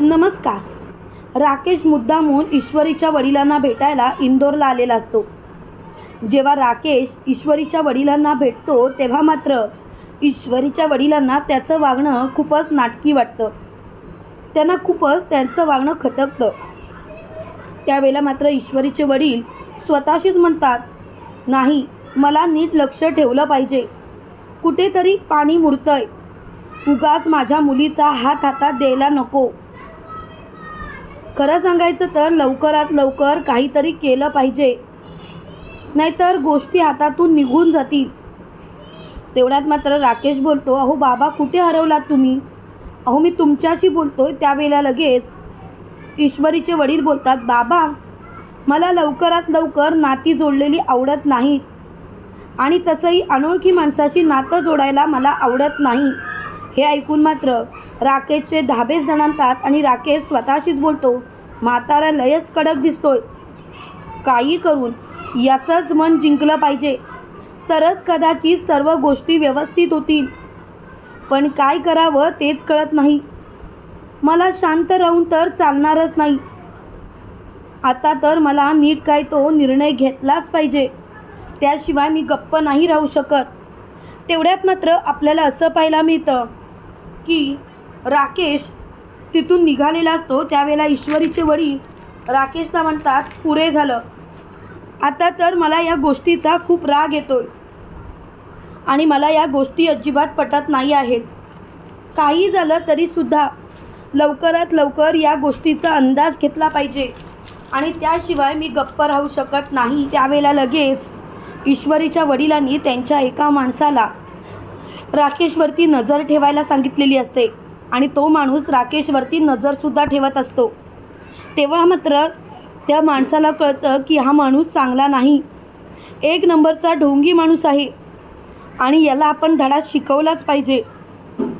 नमस्कार. राकेश मुद्दामून ईश्वरीच्या वडिलांना भेटायला इंदोरला आलेला असतो. जेव्हा राकेश ईश्वरीच्या वडिलांना भेटतो तेव्हा मात्र ईश्वरीच्या वडिलांना त्याचं वागणं खूपच नाटकी वाटतं. त्यांना खूपच त्यांचं वागणं खटकतं त्यावेळेला मात्र ईश्वरीचे वडील स्वतःशीच म्हणतात नाही मला नीट लक्ष ठेवलं पाहिजे. कुठेतरी पाणी मुरतंय. उगाच माझ्या मुलीचा हात हातात द्यायला नको. खरं सांगायचं तर लवकरात लवकर काहीतरी केलं पाहिजे. नाहीतर गोष्टी हातातून निघून जातील. तेवढ्यात मात्र राकेश बोलतो अहो बाबा कुठे हरवलात तुम्ही? अहो मी तुमच्याशी बोलतोय त्यावेळेला लगेच. ईश्वरीचे वडील बोलतात बाबा मला लवकरात लवकर नाती जोडलेली आवडत नाहीत. आणि तसंही अनोळखी माणसाशी नातं जोडायला मला आवडत नाही. हे ऐकून मात्र राकेशचे धाबेच धणांतात आणि राकेश स्वतःशीच बोलतो म्हातारा लयच कडक दिसतोय. काही करून याचंच मन जिंकलं पाहिजे. तरच कदाचित सर्व गोष्टी व्यवस्थित होतील. पण काय करावं तेच कळत नाही. मला शांत राहून तर चालणारच नाही. आता तर मला नीट काय तो निर्णय घेतलाच पाहिजे. त्याशिवाय मी गप्प नाही राहू शकत. तेवढ्यात मात्र आपल्याला असं पाहायला मिळतं की राकेश तिथून निघालेला असतो. त्यावेळेला ईश्वरीचे वडील राकेशला म्हणतात पुरे झालं. आता तर मला या गोष्टीचा खूप राग येतोय. आणि मला या गोष्टी अजिबात पटत नाही आहेत. काही झालं तरीसुद्धा लवकरात लवकर या गोष्टीचा अंदाज घेतला पाहिजे. आणि त्याशिवाय मी गप्प राहू शकत नाही. त्यावेळेला लगेच ईश्वरीच्या वडिलांनी त्यांच्या एका माणसाला राकेशवरती नजर ठेवायला सांगितलेली असते. आणि तो माणूस राकेशवरती नजरसुद्धा ठेवत असतो. तेव्हा मात्र त्या माणसाला कळतं की हा माणूस चांगला नाही. एक नंबरचा ढोंगी माणूस आहे आणि याला आपण धडा शिकवलाच पाहिजे.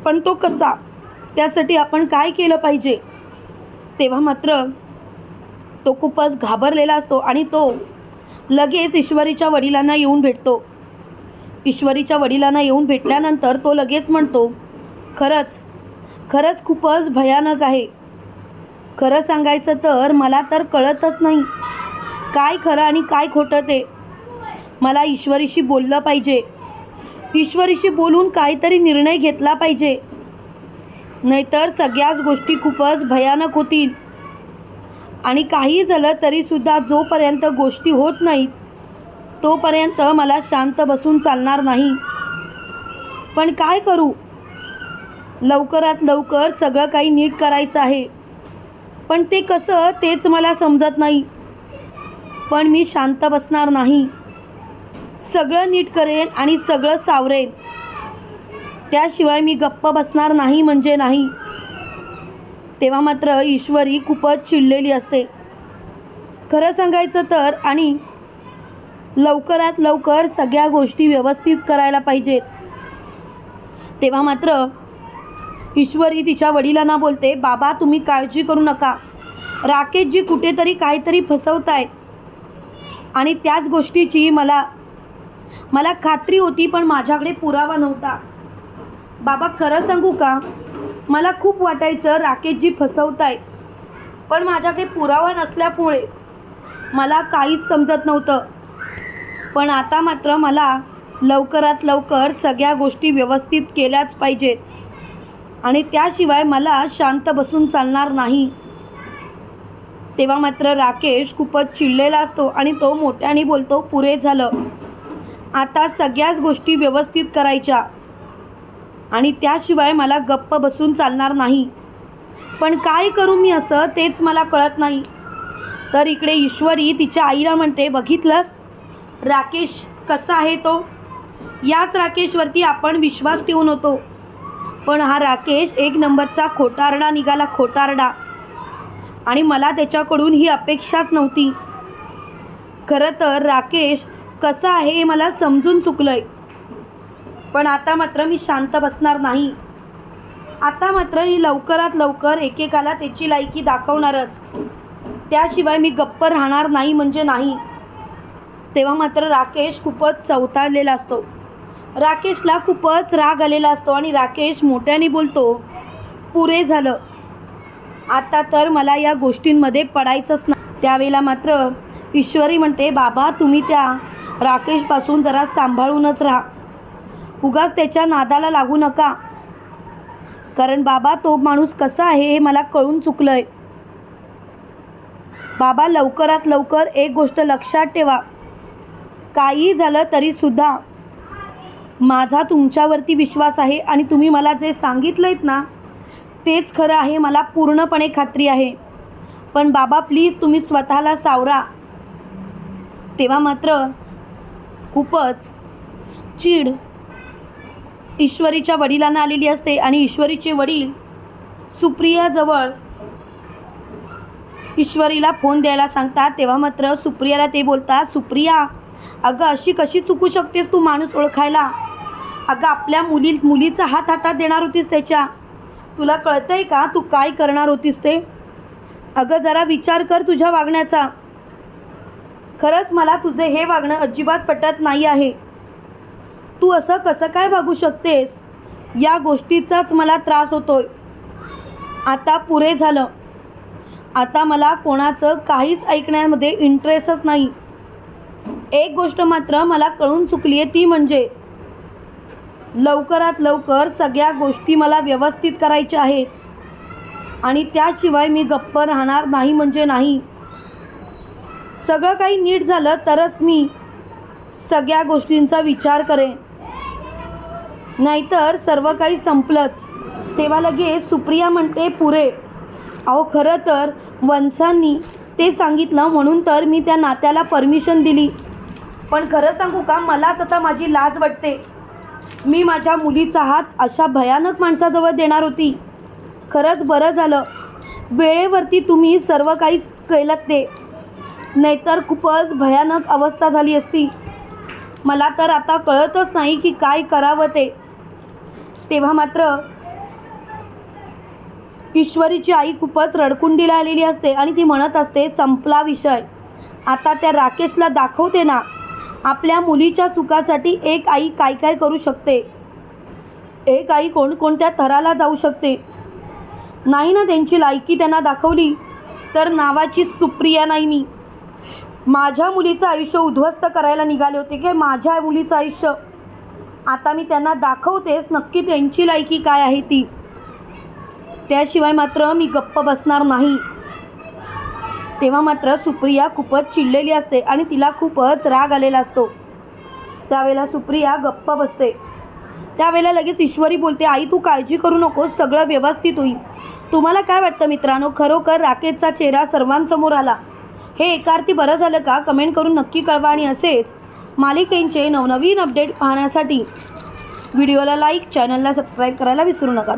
पण तो कसा? त्यासाठी आपण काय केलं पाहिजे? तेव्हा मात्र तो खूपच घाबरलेला असतो आणि तो लगेच ईश्वरीच्या वडिलांना येऊन भेटतो. ईश्वरीच्या वडिलांना येऊन भेटल्यानंतर तो लगेच म्हणतो खरंच खरंच खूपच भयानक आहे. खरं सांगायचं तर मला तर कळतच नाही. काय खरं आणि काय खोटं ते. मला ईश्वरीशी बोललं पाहिजे. ईश्वरीशी बोलून काहीतरी निर्णय घेतला पाहिजे. नाहीतर सगळ्याच गोष्टी खूपच भयानक होतील. आणि काही झालं तरीसुद्धा जोपर्यंत गोष्टी होत नाहीत तोपर्यंत मला शांत बसून चालणार नाही. पण काय करू? लवकरात लवकर सगळं काही नीट करायचं आहे. पण ते कसं तेच मला समजत नाही. पण मी शांत बसणार नाही. सगळं नीट करेन आणि सगळं सावरेन. त्याशिवाय मी गप्प बसणार नाही म्हणजे नाही. तेव्हा मात्र ईश्वरी खूपच चिडलेली असते. खरं सांगायचं तर आणि लवकरात लवकर सगळ्या गोष्टी व्यवस्थित करायला पाहिजेत. तेव्हा मात्र ईश्वरी तिच्या वडिलांना बोलते बाबा तुम्ही काळजी करू नका. राकेशजी कुठेतरी काहीतरी फसवतायत. आणि त्याच गोष्टीची मला मला खात्री होती पण माझ्याकडे पुरावा नव्हता. बाबा खरं सांगू का? मला खूप वाटायचं राकेशजी फसवताय पण माझ्याकडे पुरावा नसल्यामुळे मला काहीच समजत नव्हतं. पण आता मात्र मला लवकरात लवकर सगळ्या गोष्टी व्यवस्थित केल्याच पाहिजेत. आणि त्याशिवाय मला शांत बसून चालणार नाही. तेव्हा मात्र राकेश खूपच चिडलेला असतो आणि तो मोठ्याने बोलतो पुरे झालं. आता सगळ्याच गोष्टी व्यवस्थित करायच्या. आणि त्याशिवाय मला गप्प बसून चालणार नाही. पण काय करू मी असं तेच मला कळत नाही. तर इकडे ईश्वरी तिच्या आईला म्हणते बघितलंस? राकेश कसा आहे तो? याच राकेशवरती आपण विश्वास ठेवून होतो. पण हा राकेश एक नंबरचा खोटारडा निघाला खोटारडा. आणि मला त्याच्याकडून ही अपेक्षाच नव्हती. खरं तर राकेश कसा आहे हे मला समजून चुकलं आहे पण आता मात्र मी शांत बसणार नाही. आता मात्र मी लवकरात लवकर एकेकाला त्याची लायकी दाखवणारच. त्याशिवाय मी गप्प राहणार नाही म्हणजे नाही. तेव्हा मात्र राकेश खूपच चवताळलेला असतो. राकेशला खूपच राग आलेला असतो आणि राकेश मोठ्याने बोलतो पुरे झालं. आता तर मला या गोष्टींमध्ये पडायचंच नाही त्यावेळेला मात्र ईश्वरी म्हणते बाबा तुम्ही त्या राकेशपासून जरा सांभाळूनच राहा. उगाच त्याच्या नादाला लागू नका. कारण बाबा तो माणूस कसा आहे हे मला कळून चुकलं आहे बाबा लवकरात लवकर एक गोष्ट लक्षात ठेवा. काही झालं तरीसुद्धा माझा तुमच्यावरती विश्वास आहे आणि तुम्ही मला जे सांगितलं आहेत ना तेच खरं आहे मला पूर्णपणे खात्री आहे. पण बाबा प्लीज तुम्ही स्वतःला सावरा. तेव्हा मात्र खूपच चीड ईश्वरीच्या वडिलांना आलेली असते आणि ईश्वरीचे वडील सुप्रियाजवळ ईश्वरीला फोन द्यायला सांगतात. तेव्हा मात्र सुप्रियाला ते बोलतात सुप्रिया अगं अशी कशी चुकू शकतेस तू माणूस ओळखायला? अगं आपल्या मुली मुलीचा हात हातात देणार होतीस त्याच्या. तुला कळतंय का तू काय करणार होतीस ते? अगं जरा विचार कर तुझ्या वागण्याचा. खरंच मला तुझे हे वागणं अजिबात पटत नाही आहे. तू असं कसं काय वागू शकतेस? या गोष्टीचाच मला त्रास होतोय. आता पुरे झालं. आता मला कोणाचं काहीच ऐकण्यामध्ये इंटरेस्टच नाही. एक गोष्ट मात्र मला कळून चुकली आहे ती म्हणजे लवकरात लवकर सगळ्या गोष्टी मला व्यवस्थित करायच्या आहेत. आणि त्याशिवाय मी गप्प राहणार नाही म्हणजे नाही. सगळं काही नीट झालं तरच मी सगळ्या गोष्टींचा विचार करेन. नाहीतर सर्व काही संपलंच. तेव्हा लगेच सुप्रिया म्हणते पुरे अहो खरं तर वंशांनी ते सांगितलं म्हणून तर मी त्या नात्याला परमिशन दिली. पण खरं सांगू का मलाच आता माझी लाज वाटते. मी माझ्या मुलीचा हात अशा भयानक माणसाजवळ देणार होती. खरंच बरं झालं. वेळेवरती तुम्ही सर्व काही केलं ते नाहीतर खूपच भयानक अवस्था झाली असती. मला तर आता कळतच नाही की काय करावं ते. तेव्हा मात्र ईश्वरीची आई खूपच रडकुंडीला आलेली असते आणि ती म्हणत असते संपला विषय. आता त्या राकेशला दाखवते ना. आपल्या मुलीच्या सुखासाठी एक आई काय काय करू शकते? एक आई कोणकोणत्या थराला जाऊ शकते? नाही ना त्यांची लायकी त्यांना दाखवली तर नावाची सुप्रिया नाही मी. माझ्या मुलीचं आयुष्य उद्ध्वस्त करायला निघाले होते की माझ्या मुलीचं आयुष्य? आता मी त्यांना दाखवतेच नक्की त्यांची लायकी काय आहे ती. त्याशिवाय मात्र मी गप्प बसणार नाही. तेव्हा मात्र सुप्रिया खूपच चिडलेली असते आणि तिला खूपच राग आलेला असतो. त्यावेळेला सुप्रिया गप्प बसते. त्यावेळेला लगेच ईश्वरी बोलते आई तू काळजी करू नकोस सगळं व्यवस्थित होईल. तुम्हाला काय वाटतं मित्रांनो? खरोखर राकेशचा चेहरा सर्वांसमोर आला. हे एकार्थी बरं झालं का? कमेंट करून नक्की कळवा आणि असेच मालिकेंचे नवनवीन अपडेट पाहण्यासाठी व्हिडिओला लाईक चॅनलला सबस्क्राईब करायला विसरू नका.